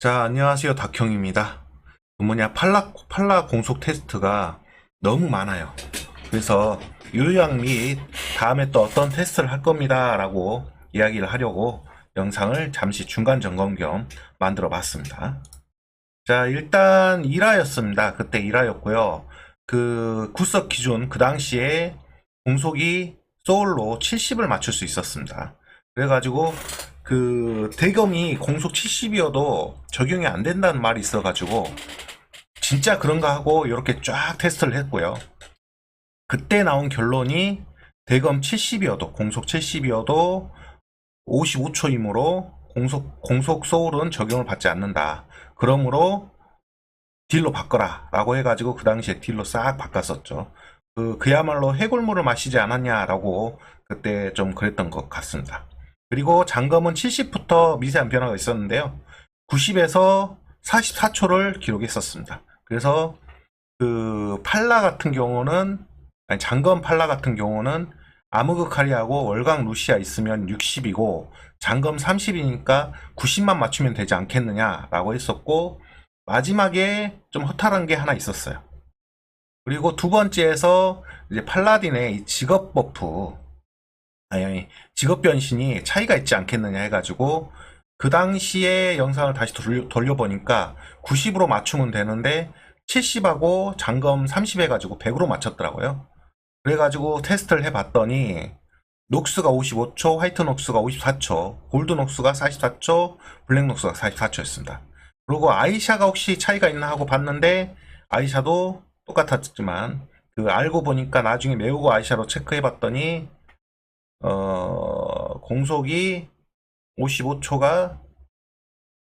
자, 안녕하세요. 닥형입니다. 그 뭐냐, 팔라, 팔라 공속 테스트가 너무 많아요. 그래서 요약 및 다음에 또 어떤 테스트를 할 겁니다. 라고 이야기를 하려고 영상을 잠시 중간 점검 겸 만들어 봤습니다. 자, 일단 1화였습니다. 그때 1화였고요. 그 구석 기준, 그 당시에 공속이 소울로 70을 맞출 수 있었습니다. 그래가지고 그 대검이 공속 70이어도 적용이 안 된다는 말이 있어가지고 진짜 그런가 하고 이렇게 쫙 테스트를 했고요. 그때 나온 결론이 대검 70이어도 공속 70이어도 55초이므로 공속 공속 소울은 적용을 받지 않는다. 그러므로 딜로 바꿔라 라고 해가지고 그 당시에 딜로 싹 바꿨었죠. 그, 그야말로 해골물을 마시지 않았냐라고 그때 좀 그랬던 것 같습니다. 그리고 장검은 70부터 미세한 변화가 있었는데요. 90에서 44초를 기록했었습니다. 그래서 그 팔라 같은 경우는 아니 장검 팔라 같은 경우는 아무그 카리하고 월강 루시아 있으면 60이고 장검 30이니까 90만 맞추면 되지 않겠느냐라고 했었고 마지막에 좀 허탈한 게 하나 있었어요. 그리고 두 번째에서 이제 팔라딘의 이 직업 버프 아니, 직업 변신이 차이가 있지 않겠느냐 해가지고, 그 당시에 영상을 다시 돌려, 돌려 보니까 90으로 맞추면 되는데, 70하고 장검 30 해가지고 100으로 맞췄더라고요. 그래가지고 테스트를 해봤더니, 녹스가 55초, 화이트 녹스가 54초, 골드 녹스가 44초, 블랙 녹스가 44초였습니다. 그리고 아이샤가 혹시 차이가 있나 하고 봤는데, 아이샤도 똑같았지만, 그 알고 보니까 나중에 매우고 아이샤로 체크해봤더니, 어, 공속이 55초가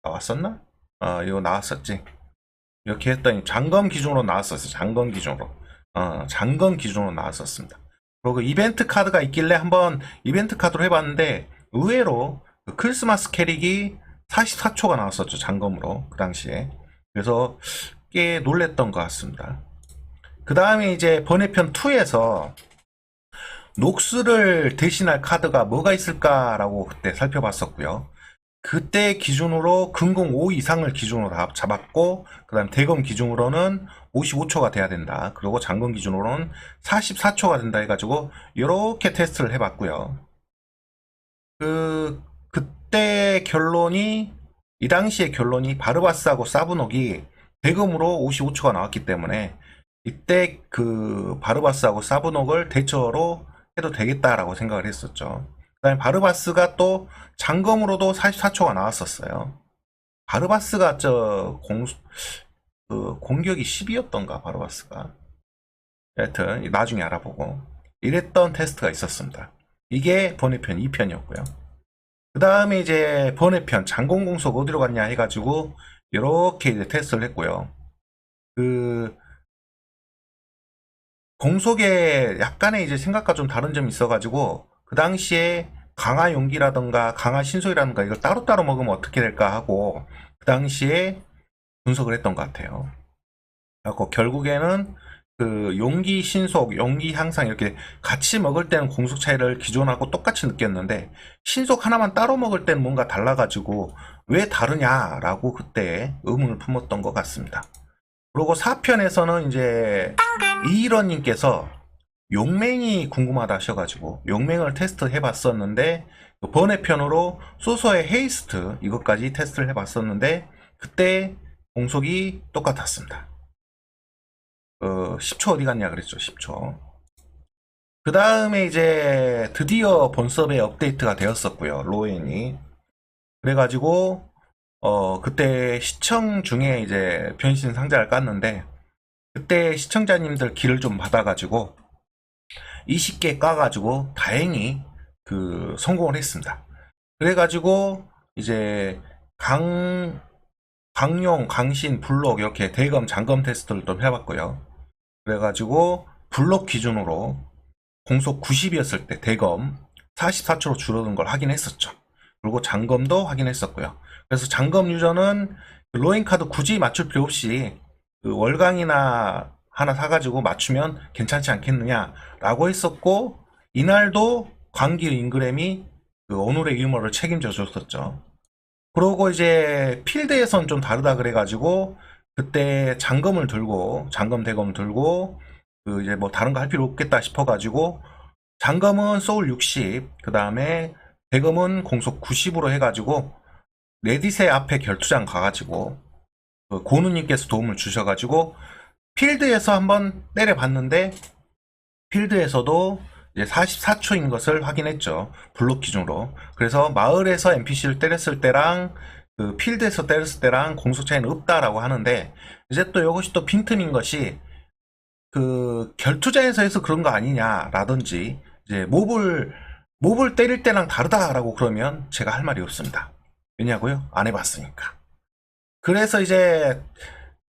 나왔었나? 어, 이거 나왔었지. 이렇게 했더니 장검 기준으로 나왔었어요. 장검 기준으로. 어, 장검 기준으로 나왔었습니다. 그리고 이벤트 카드가 있길래 한번 이벤트 카드로 해봤는데 의외로 그 크리스마스 캐릭이 44초가 나왔었죠. 장검으로. 그 당시에. 그래서 꽤 놀랬던 것 같습니다. 그 다음에 이제 번외편 2에서 녹스를 대신할 카드가 뭐가 있을까라고 그때 살펴봤었고요. 그때 기준으로 금공 5 이상을 기준으로 다 잡았고, 그 다음 대검 기준으로는 55초가 돼야 된다. 그리고 장검 기준으로는 44초가 된다 해가지고, 이렇게 테스트를 해봤고요. 그, 그때 결론이, 이 당시의 결론이 바르바스하고 사브녹이 대검으로 55초가 나왔기 때문에, 이때 그 바르바스하고 사브녹을 대처로 해도 되겠다라고 생각을 했었죠. 그 다음에 바르바스가 또 장검으로도 44초가 나왔었어요. 바르바스가 저 공, 그 공격이 10이었던가, 바르바스가. 여하튼, 나중에 알아보고. 이랬던 테스트가 있었습니다. 이게 번외편 2편이었고요. 그 다음에 이제 번외편 장공공속 어디로 갔냐 해가지고, 이렇게 이제 테스트를 했고요. 그, 공속에 약간의 이제 생각과 좀 다른 점이 있어가지고 그 당시에 강화 용기라던가 강화 신속이라던가 이걸 따로따로 먹으면 어떻게 될까 하고 그 당시에 분석을 했던 것 같아요. 그래고 결국에는 그 용기 신속, 용기 향상 이렇게 같이 먹을 때는 공속 차이를 기존하고 똑같이 느꼈는데 신속 하나만 따로 먹을 때는 뭔가 달라가지고 왜 다르냐라고 그때 의문을 품었던 것 같습니다. 그리고 4편에서는 이제 이일원님께서 용맹이 궁금하다 하셔가지고 용맹을 테스트 해봤었는데 그 번외편으로 소서의 헤이스트 이것까지 테스트를 해봤었는데 그때 공속이 똑같았습니다. 어, 10초 어디 갔냐 그랬죠 10초 그 다음에 이제 드디어 본섭에 업데이트가 되었었고요 로엔이 그래가지고 어 그때 시청 중에 이제 변신 상자를 깠는데 그때 시청자님들 길을 좀 받아가지고 20개 까가지고 다행히 그 성공을 했습니다. 그래가지고 이제 강 강용, 강신, 블록 이렇게 대검, 장검 테스트를 좀 해봤고요. 그래가지고 블록 기준으로 공속 90이었을 때 대검 44초로 줄어든 걸 확인했었죠. 그리고 장검도 확인했었고요. 그래서 장검 유저는 로잉 카드 굳이 맞출 필요 없이 그 월강이나 하나 사가지고 맞추면 괜찮지 않겠느냐라고 했었고 이날도 광길 인그램이 그 오늘의 유머를 책임져 줬었죠. 그러고 이제 필드에선 좀 다르다 그래가지고 그때 잔금을 들고 잔금 대금 들고 그 이제 뭐 다른 거 할 필요 없겠다 싶어가지고 잔금은 소울 60, 그 다음에 대금은 공속 90으로 해가지고 레딧의 앞에 결투장 가가지고 그 고누님께서 도움을 주셔가지고 필드에서 한번 때려봤는데 필드에서도 이제 44초인 것을 확인했죠. 블록 기준으로. 그래서 마을에서 NPC를 때렸을 때랑 그 필드에서 때렸을 때랑 공속 차이는 없다라고 하는데 이제 또 이것이 또 빈틈인 것이 그 결투장에서 해서 그런 거 아니냐라든지 이제 몹을 몹을 때릴 때랑 다르다라고 그러면 제가 할 말이 없습니다. 왜냐고요? 안 해봤으니까. 그래서 이제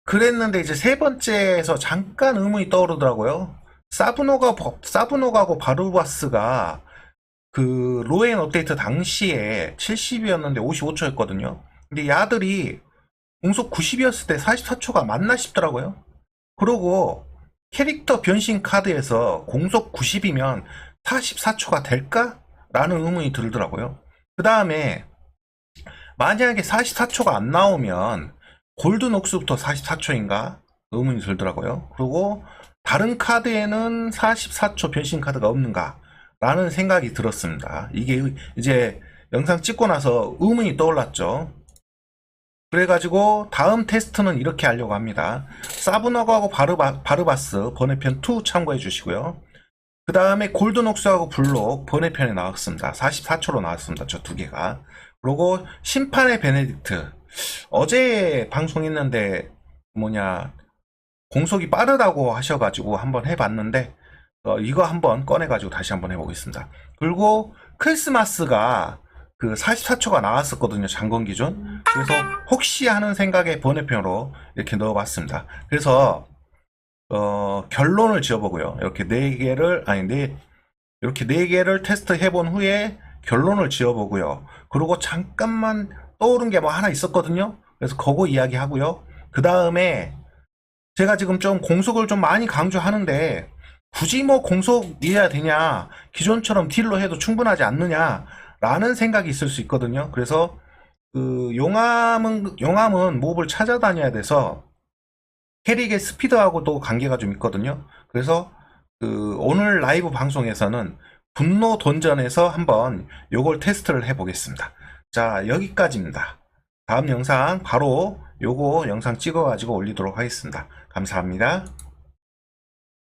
그랬는데 이제 세 번째에서 잠깐 의문이 떠오르더라고요. 사브노가 사브노가고 바루바스가 그 로엔 업데이트 당시에 70이었는데 55초였거든요. 근데 야들이 공속 90이었을 때 44초가 맞나 싶더라고요. 그러고 캐릭터 변신 카드에서 공속 90이면 44초가 될까? 라는 의문이 들더라고요. 그 다음에 만약에 44초가 안 나오면 골든 옥스부터 44초인가? 의문이 들더라고요. 그리고 다른 카드에는 44초 변신 카드가 없는가? 라는 생각이 들었습니다. 이게 이제 영상 찍고 나서 의문이 떠올랐죠. 그래가지고 다음 테스트는 이렇게 하려고 합니다. 사브너그하고 바르바, 바르바스 번외편 2 참고해 주시고요. 그 다음에 골든옥스하고 블록 번외편에 나왔습니다. 44초로 나왔습니다. 저 두 개가. 그리고 심판의 베네딕트. 어제 방송했는데 뭐냐 공속이 빠르다고 하셔가지고 한번 해봤는데 어, 이거 한번 꺼내가지고 다시 한번 해보겠습니다. 그리고 크리스마스가 그 44초가 나왔었거든요. 장건 기준. 그래서 혹시 하는 생각에 번외편으로 이렇게 넣어봤습니다. 그래서 어, 결론을 지어보고요. 이렇게 네 개를 아니 네 이렇게 네 개를 테스트 해본 후에 결론을 지어보고요. 그리고 잠깐만 떠오른 게 뭐 하나 있었거든요. 그래서 그거 이야기하고요. 그 다음에 제가 지금 좀 공속을 좀 많이 강조하는데 굳이 뭐 공속이어야 되냐 기존처럼 딜로 해도 충분하지 않느냐 라는 생각이 있을 수 있거든요 그래서 그 용암은 용암은 몹을 찾아다녀야 돼서 캐릭의 스피드하고도 관계가 좀 있거든요. 그래서 그 오늘 라이브 방송에서는 분노 던전에서 한번 요걸 테스트를 해 보겠습니다. 자 여기까지입니다. 다음 영상 바로 요거 영상 찍어 가지고 올리도록 하겠습니다. 감사합니다